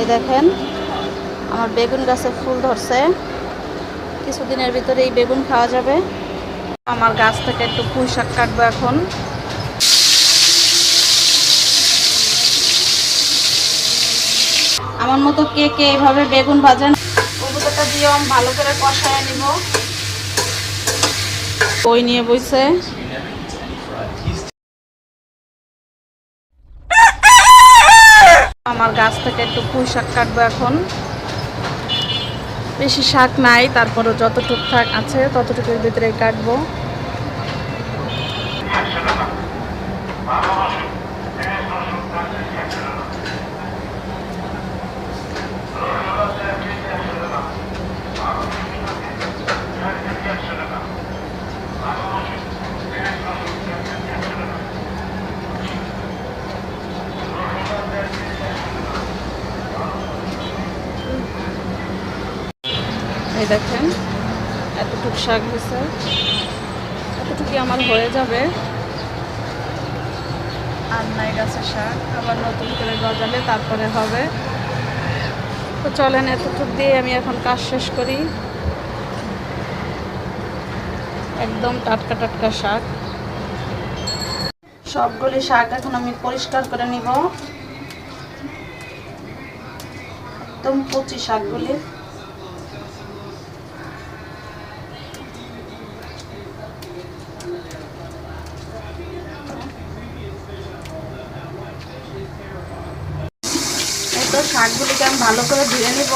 এই দেখেন, আমার বেগুন গাছে ফুল ধরছে। কিছুদিনের ভিতরে এই বেগুন খাওয়া যাবে। আমার গাছ থেকে একটু পুঁই শাক কাটবো এখন। আমার মতো কে কে এইভাবে বেগুন ভাজেন কবুতরটা দিয়ে ভালো করে কষায় নিব। ওই নিয়ে বইছে। আমার গাছ থেকে একটু পুঁই শাক কাটবো এখন। বেশি শাক নাই, তারপরও যতটুক থাক আছে, ততটুকুর ভিতরে কাটবো এই দেখেন এতটুক শাক হয়েছে। এতটুকুই আমার হয়ে যাবে। আর নাই গাছের শাক, আবার নতুন করে গজালে তারপরে হবে। তো চলেন, এতটুক দিয়ে আমি এখন কাজ শেষ করি। একদম টাটকা টাটকা শাক। সবগুলি শাক এখন আমি পরিষ্কার করে নিব। একদম কচি শাকগুলি। শাকগুলিকে আমি ভালো করে ধুয়ে নিব।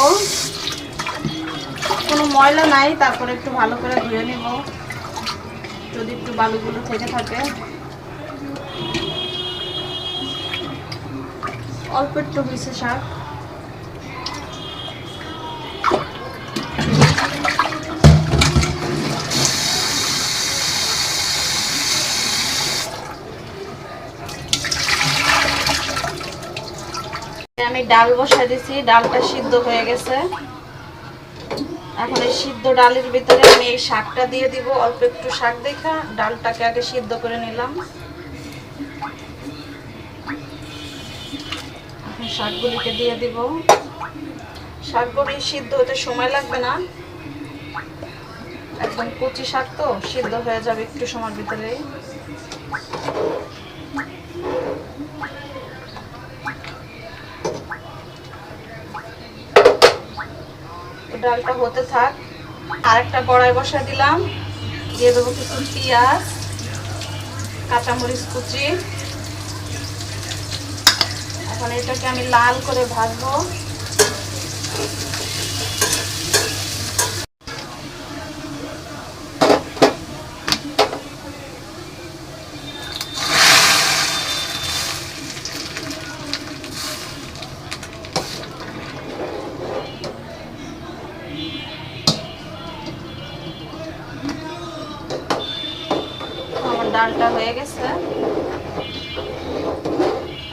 কোনো ময়লা নাই, তারপরে একটু ভালো করে ধুয়ে নিব। যদি একটু বালুগুলো থেকে থাকে। অল্প একটু হয়েছে শাক। আমি ডাল বসাই দিছি, ডালটা সিদ্ধ হয়ে গেছে। এখন এই সিদ্ধ ডালের ভিতরে আমি এই শাকটা দিয়ে দিব, অল্প একটু শাক দেখা, ডালটাকে আগে সিদ্ধ করে নিলাম। শাকগুলিকে দিয়ে দিব। শাকগুলি সিদ্ধ হতে সময় লাগবে না। একদম কচি শাক তো, সিদ্ধ হয়ে যাবে একটু সময়ের ভিতরেই। ডালটা হতে থাক। আর একটা কড়াই বসা দিলাম। দিয়ে দেবো কিছু পেঁয়াজ, কাঁচামরিচ কুচি। এখন এটাকে আমি লাল করে ভাজবো আমার ডালটা হয়ে গেছে।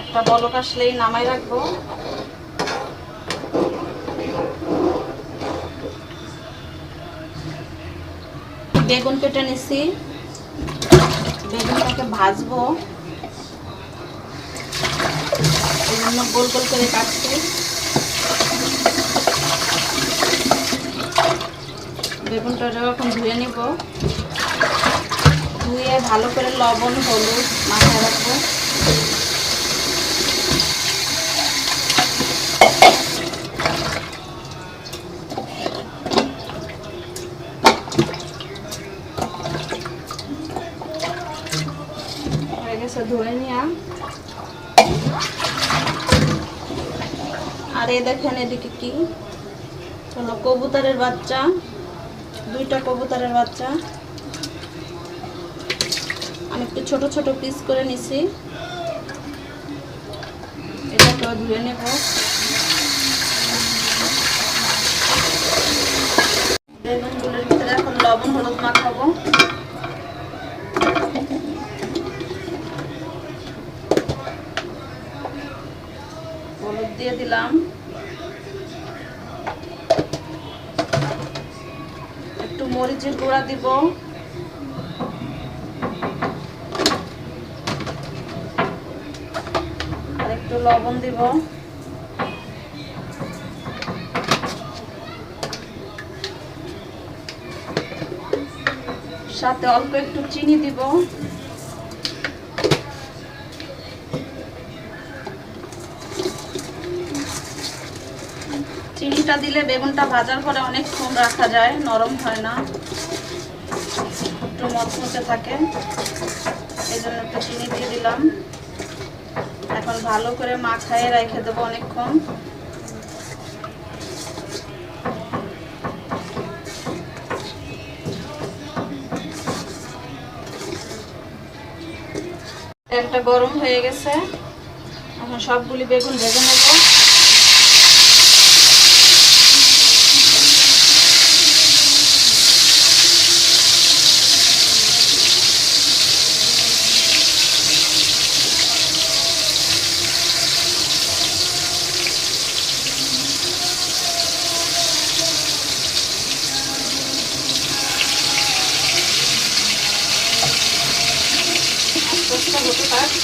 একটা বলক আসলেই নামাই রাখব। বেগুন কেটে নিছি। বেগুনটাকে ভাজবো। এই জন্য গোল গোল করে কাটছি। বেগুনটা যখন ধুয়ে নিব ধুয়ে ভালো করে লবণ, হলুদ মাথায় রাখব। আর এই দেখেন এদিকে কি? হলো কবুতরের বাচ্চা, দুইটা কবুতরের বাচ্চা। আমি একটু ছোট ছোট পিস করে নিছি। এটাকে ধুয়ে নেব। ভিতরে এখন লবণ, হলুদ হলুদ দিয়ে দিলাম। একটু মরিচের গুঁড়া দিব। লবণ দিব। সাথে অল্প একটু চিনি দিব। চিনিটা দিলে বেগুনটা ভাজার পরে অনেক অনেকক্ষণ রাখা যায়, নরম হয় না। একটু মচমচে থাকে। এই জন্য একটু চিনি দিয়ে দিলাম। এখন ভালো করে মাখায় রেখে দেবো অনেকক্ষণ। একটা গরম হয়ে গেছে। এখন সবগুলি বেগুন ভেজে নেব আস্তে হতে থাক আর দেখে আগে যদি সেকশন অনেক জন ইয়াকে শেখে না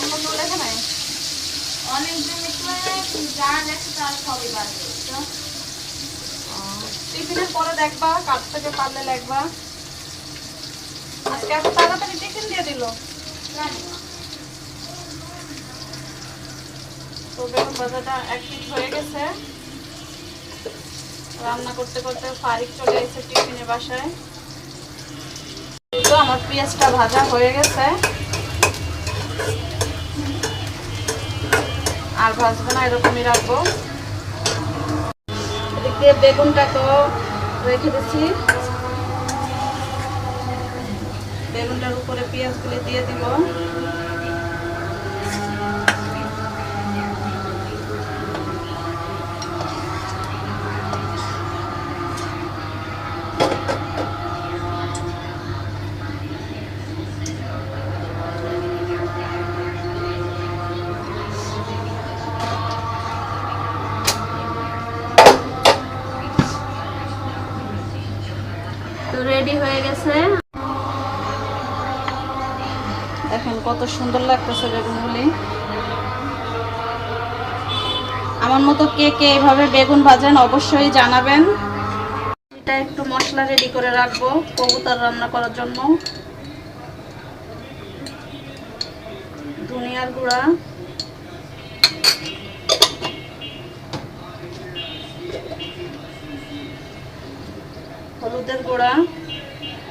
অন্য কেউ নাই? অনেকজন লিখতে পারে লেখে তারা সবই বাড়বে টিফিনের পরে দেখবা কার থেকে পারলে লিখবা। আজকে এত তাড়াতাড়ি টিফিন দিয়ে দিল? তো বেগুন ভাজাটা এক হয়ে গেছে। রান্না করতে করতে ফারিক চলে এসেছে টিফিনের বাসায়। তো আমার পেঁয়াজটা ভাজা হয়ে গেছে। আর ভাজবো না, এরকমই রাখব। এদিকে বেগুনটা তো রেখে দিচ্ছি। বেগুনটার উপরে পেঁয়াজগুলি দিয়ে দিব। কত সুন্দর লাগতেছে বেগুনগুলি আমার মতো কে কে এভাবে বেগুন ভাজেন অবশ্যই জানাবেন। এটা একটু মশলা রেডি করে রাখব কবুতর রান্না করার জন্য। ধনিয়ার গুঁড়া। হলুদের গুঁড়া।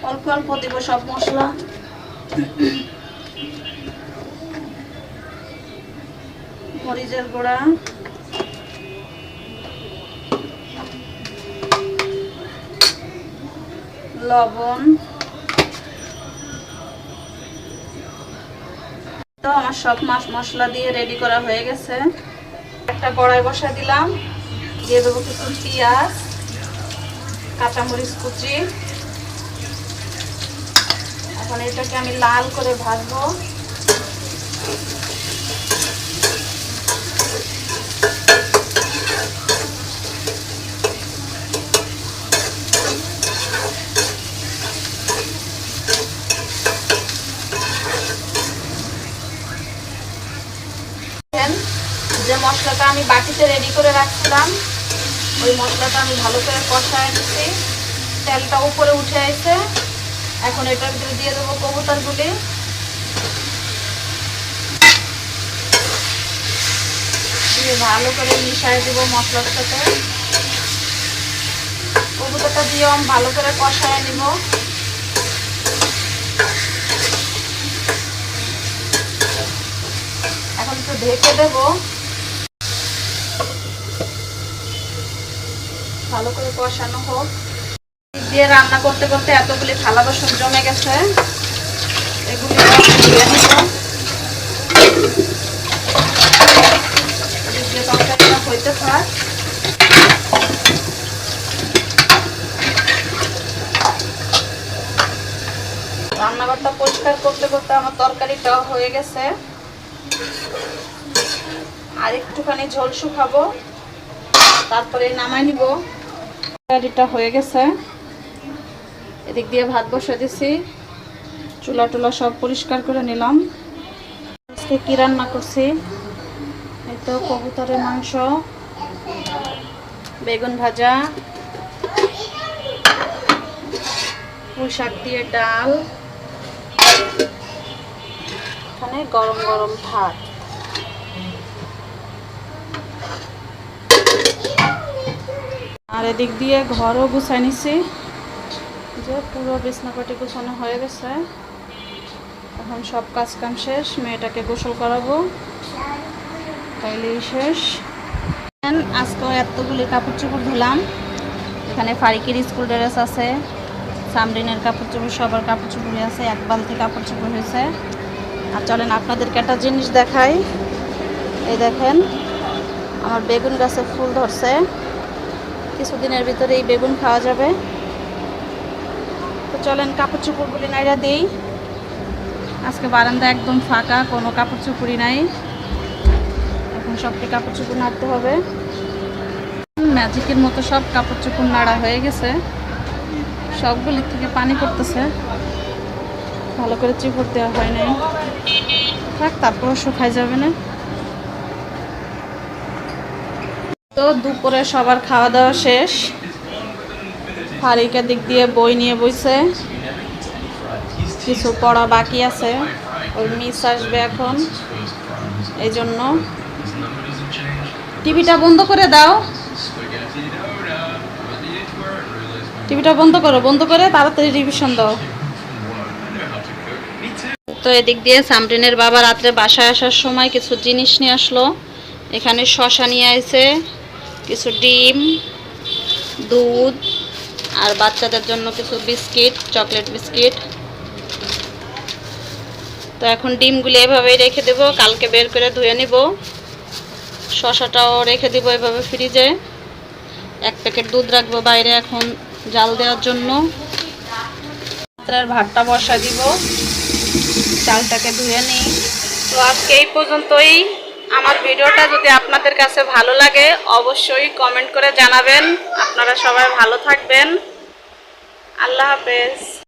অল্প অল্প দিব সব মশলা। মরিচের গুঁড়া। লবণ। তো আমার সব মাছ মশলা দিয়ে রেডি করা হয়ে গেছে। একটা কড়াই বসা দিলাম। দিয়ে দেবো কিছু পেঁয়াজ, কাঁচামরিচ কুচি। এখন এটাকে আমি লাল করে ভাজবো দেখেন, যে মশলাটা আমি বাটিতে রেডি করে রাখছিলাম। ওই মশলাটা আমি ভালো করে কষায় নিচ্ছি তেলটা উপরে উঠে আসছে। এখন এটার ভিতরে দিয়ে দেবো কবুতরগুলি। দিয়ে ভালো করে মিশাই দেবো মশলার সাথে। কবুতরটা দিয়েও আমি ভালো করে কষায় নিব। এখন একটু ঢেকে দেবো। ভালো করে কষানো হোক। দিয়ে রান্না করতে করতে এতগুলি থালা বাসন জমে গেছে। এগুলি তরকারিটা হইতে থাক। রান্নাঘরটা পরিষ্কার করতে করতে আমার তরকারিটা হয়ে গেছে। আর একটুখানি ঝোল শুকাবো। তারপরে নামাই নিব। তরকারিটা হয়ে গেছে। এদিক দিয়ে ভাত বসে দিছি। চুলা টুলা সব পরিষ্কার করে নিলাম। আজকে কি রান্না করছি? এই তো কবুতরের মাংস, বেগুন ভাজা, পুঁই শাক দিয়ে ডাল, এখানে গরম গরম ভাত। আর এদিক দিয়ে ঘরও গুছাই নিছি। যে পুরো বিছনাপাটি গুছানো হয়ে গেছে। এখন সব কাজ কাম শেষ, মেয়েটাকে গোসল করাবো। তাইলেই শেষ। আজকে এতগুলি কাপড় চোপড় ধুলাম। এখানে ফারিকের স্কুল ড্রেস আছে, সামরিনের কাপড় চোপড় সবার কাপড় চোপড় আছে, এক বালতি কাপড় চোপড় হয়েছে। আর চলেন আপনাদেরকে একটা জিনিস দেখাই। এই দেখেন, আমার বেগুন গাছে ফুল ধরছে। কিছুদিনের ভিতরে এই বেগুন খাওয়া যাবে। তো চলেন কাপড় চোপড়গুলি নাইরা দিই। আজকে বারান্দা একদম ফাঁকা, কোনো কাপড় চুপড়ি নাই। এখন সবটি কাপড় চুপড় নাড়তে হবে। ম্যাজিকের মতো সব কাপড় চুপড় নাড়া হয়ে গেছে। সবগুলির থেকে পানি করতেছে ভালো করে চিপড় দেওয়া হয় নাই। থাক, তারপরও শুকাই যাবে না। তো দুপুরে সবার খাওয়া দাওয়া শেষ। ফারিকা দিক দিয়ে বই নিয়ে বইছে। কিছু পড়া বাকি আছে। ওই মিস আসবে এখন। এই জন্য টিভিটা বন্ধ করে দাও। টিভিটা বন্ধ করো, বন্ধ করে তাড়াতাড়ি রিভিশন দাও। তো এদিক দিয়ে সামরিনের বাবা রাত্রে বাসায় আসার সময় কিছু জিনিস নিয়ে আসলো। এখানে শশা নিয়ে আসে কিছু ডিম, দুধ, আর বাচ্চাদের জন্য কিছু বিস্কিট, চকলেট বিস্কিট। তো এখন ডিমগুলি এভাবেই রেখে দেবো, কালকে বের করে ধুয়ে নিব। শশাটাও রেখে দিব এভাবে ফ্রিজে। এক প্যাকেট দুধ রাখব বাইরে এখন জাল দেওয়ার জন্য। ভাতটা বসা দিব। চালটাকে ধুয়ে নিই। তো আজকে এই পর্যন্তই। আমার ভিডিওটা যদি আপনাদের কাছে ভালো লাগে, অবশ্যই কমেন্ট করে জানাবেন। আপনারা সবাই ভালো থাকবেন। আল্লাহ হাফেজ।